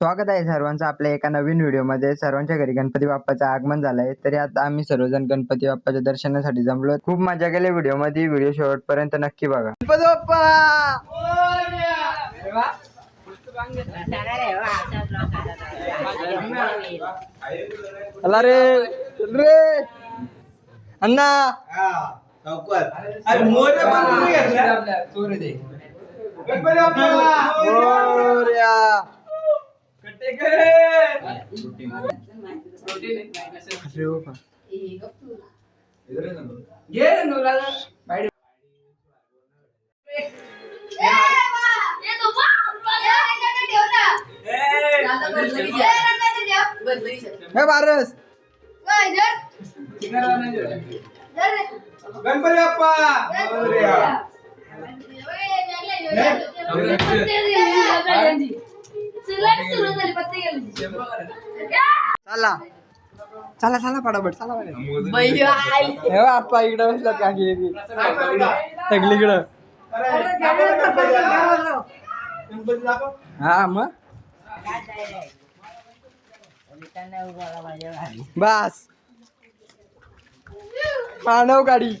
स्वागत आहे सर्वांचं आपल्या एका नवीन व्हिडिओमध्ये. सर्वांच्या घरी गणपती बाप्पाचं आगमन झालंय. तरी आता आम्ही सर्वजण गणपती बाप्पाच्या दर्शनासाठी जमलो खूप मजा केली व्हिडिओमध्ये. व्हिडिओ शेवटपर्यंत नक्की बघा. गणपती बाप्पा! रे. चल रे. अण्णा! बाप्पा! मोरया. हो. हे बारस गणपती बाप्पा. चला चला. चला फटाफट चला हे बाप्पा इकडे बसला काकी सगळी इकडं अरे, दाखव गणपती दाखव. गणपती दाखव. हा मग? बस. मानव गाडी.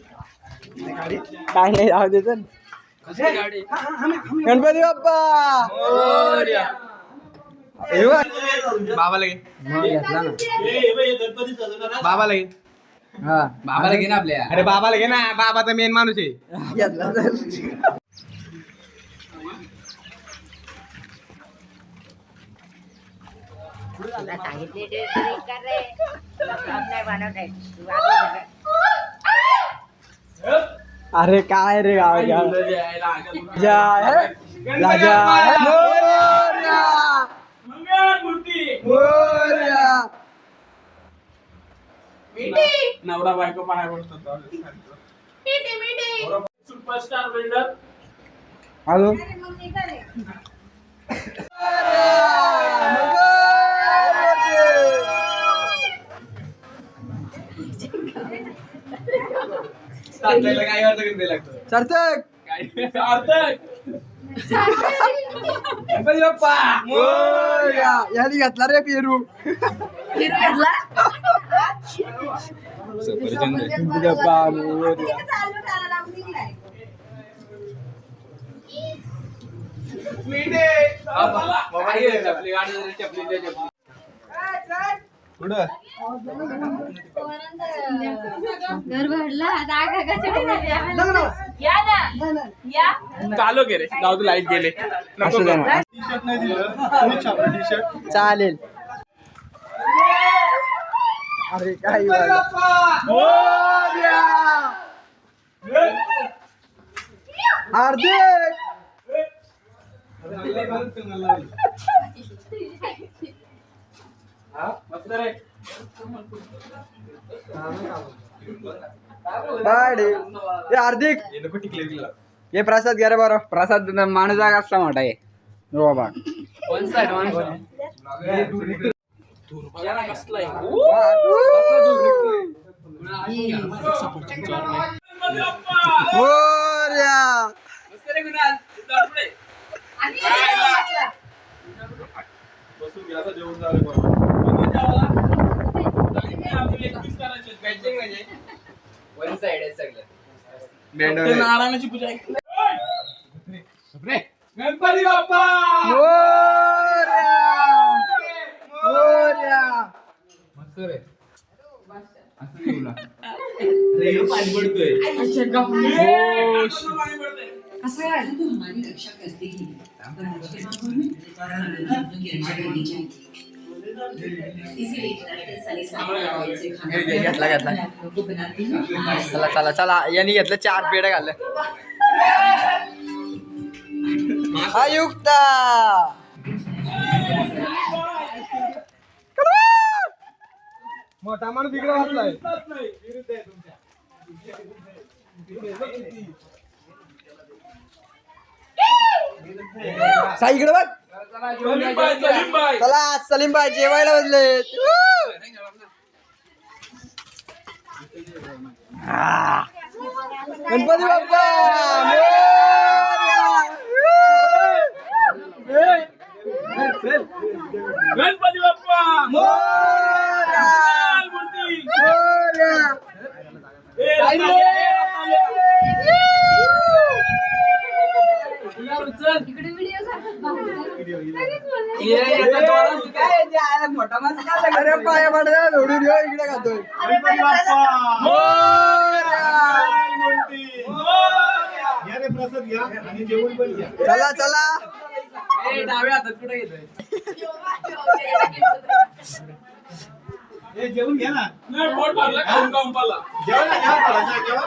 काय नाही राहू दे गणपती बाप्पा! हे. बाबाला घे. बाबाला घे. हा बाबाला घे ना आपल्या. अरे बाबाला घे ना. बाबाचा मेन माणूस आहे. अरे काय रे गाव राजा राजा मोरया मोरया नवरा बायको पाया पडतो सुपरस्टार बिल्डर हॅलो. काय अर्थ लागतं सार्थक. सार्थक. घेतला रे पेरू. बाप्पा घर भरला या ना या चालू के रे जाऊ तू लाइट गेले असं द्या ना. टी-शर्ट नाही दिलं. तुम्ही छापलं टी-शर्ट. चालेल अरे काय हार्दिक ये प्रसाद घ्या रे बरं. प्रसाद माणूस जागा असला मोठा आहे. हो बाबा. नारायणाची पूजा गणपती बाप्पा मोरया मोरया मस्त रे असं नाही बोला. लय पाणी पडतोय. हमारी रक्षा करते ही पर आज के माहौल में की रक्षा करनी चाहिए इसीलिए घेतला, घेतला. चला चला चला. यांनी घेतलं चार पेढे घाललं आयुक्ता मोठा माणूस इकडे वाचलाय साई इकडे बघ. चला सलीम भाई जेवायला बसले. गणपती बाप्पा. मोरया! गणपती बाप्पा मूर्ती ए, इकडे व्हिडिओ अरे पाया पडला जोडून येऊ इकडे खातोय. चला चला. जेवण घ्या ना. नाही, पोट भरलं खाऊन खाऊन पाला. जेवण ना, घ्या थोडासा, जेवा.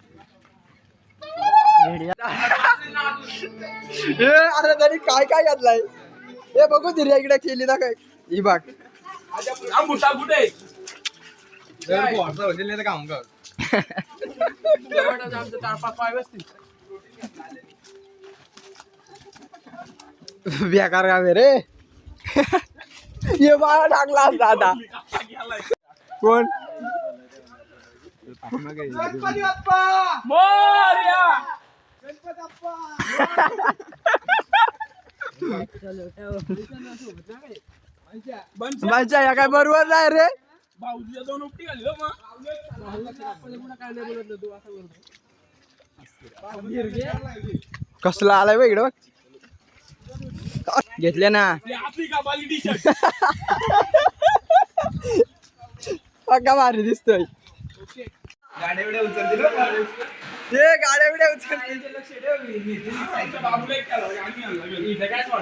अरे तरी काय काय घातलाय? हे बघू तिऱ्या इकडे केली ना काय. ही बाग बुटा कुठे बेकार काम रे. ये बाळा टाकला असता आता कोण? मोरया. माझ्या या काय बरोबर नाही रे. भाऊजीला दोन उपटी घाली हो मग कसला आलाय बघ इकडं घेतले ना. पक्का भारी दिसतोय. गाड्या उचलतील ते गाड्या बिड्या पण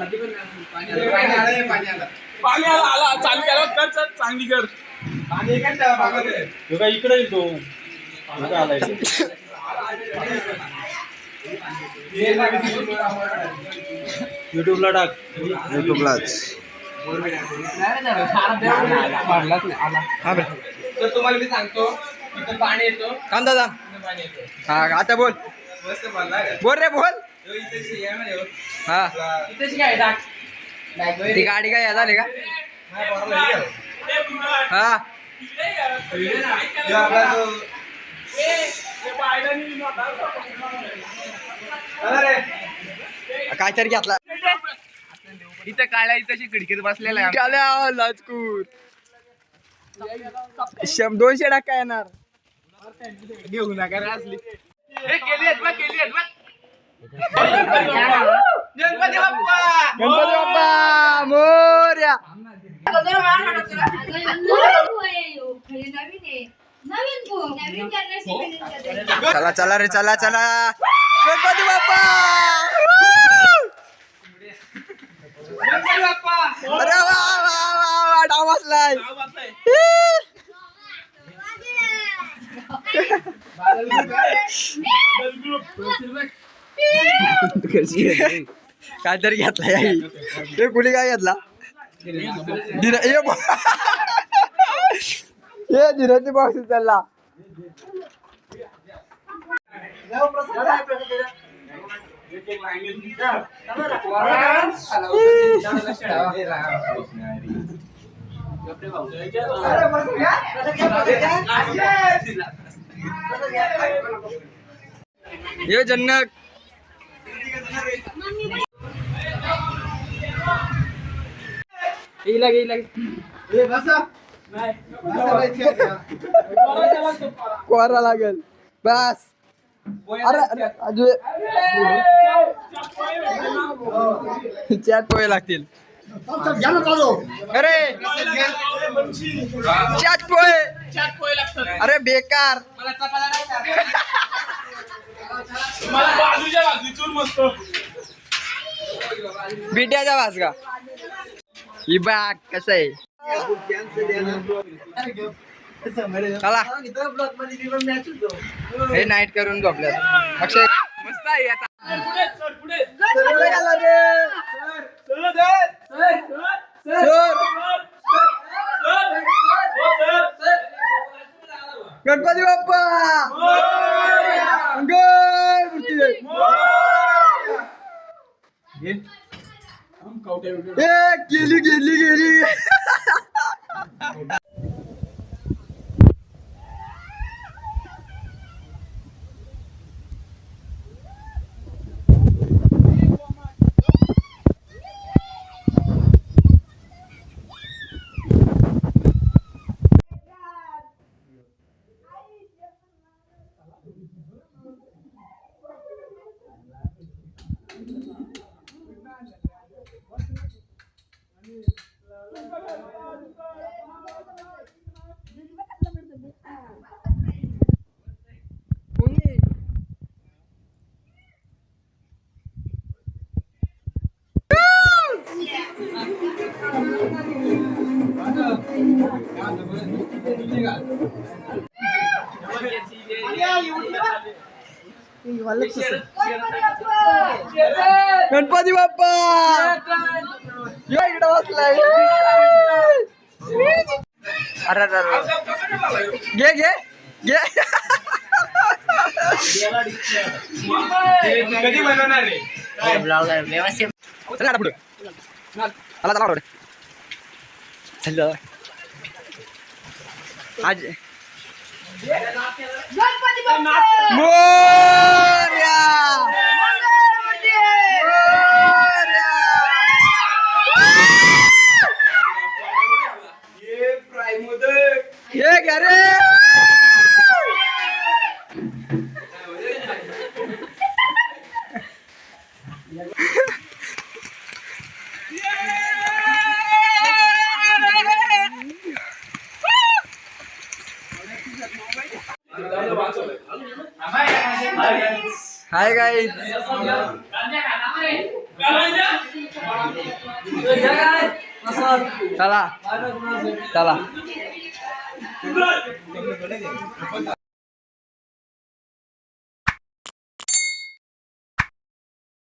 आलं. आलं, हे पाणी आलं. पाणी आला आला चालू केला कर चल, चांगली कर. पाणी. इकडे येतो. युट्यूबला टाक. युट्यूबलाच तर तुम्हाला मी सांगतो इथं पाणी येतो. कांदा येतो हा आता बोल. बोल रे बोल. हा काय टाक टाक ती. गाडी काय झाली का हे घ्या. हा ह्यो आपला जो- चला रे. काहीतरी घेतला इथं काळ्या इथं खिडकीत बसलेला आहे काल्या लाजकूर शं दोनशे टक्का येणार घेऊ नका रे असली हे केली आहेत बघ केली आहेत बघ गणपती बाप्पा गणपती बाप्पा मोर्या नवीन फोन नवीन जनरेशन चला चला रे चला चला गणपती बाप्पा गणपती बाप्पा अरे वा वा वा वा डाव बसलाय काहीतरी घेतला हे कुणी काय घेतला? धीर- ब- हे धीराची बॉक्स चालला हे जन्नत हे इथे घ्या. कोरा लागेल। बस। अरे अरे, अजून चार पोहे लागतील. अरे चार पोहे. अरे बेकार. मला बाजूच्या बाजूतून मस्त बिट्याचा वास का ही बाग कसं आहे? चला. हे नाईट करून झोपल्यात अक्षय मस्त आहे आता. गणपती बाप्पा! गेली गेली गेली. गणपती बाप्पा यो इकडे बसलाय अरे अरे अरे. घे घे घे कधी बनवणार रे चला आता पुढे चला चला चल आज मोरया ये प्राईम मोदक ये घ्या रे हाय गाईज चला चला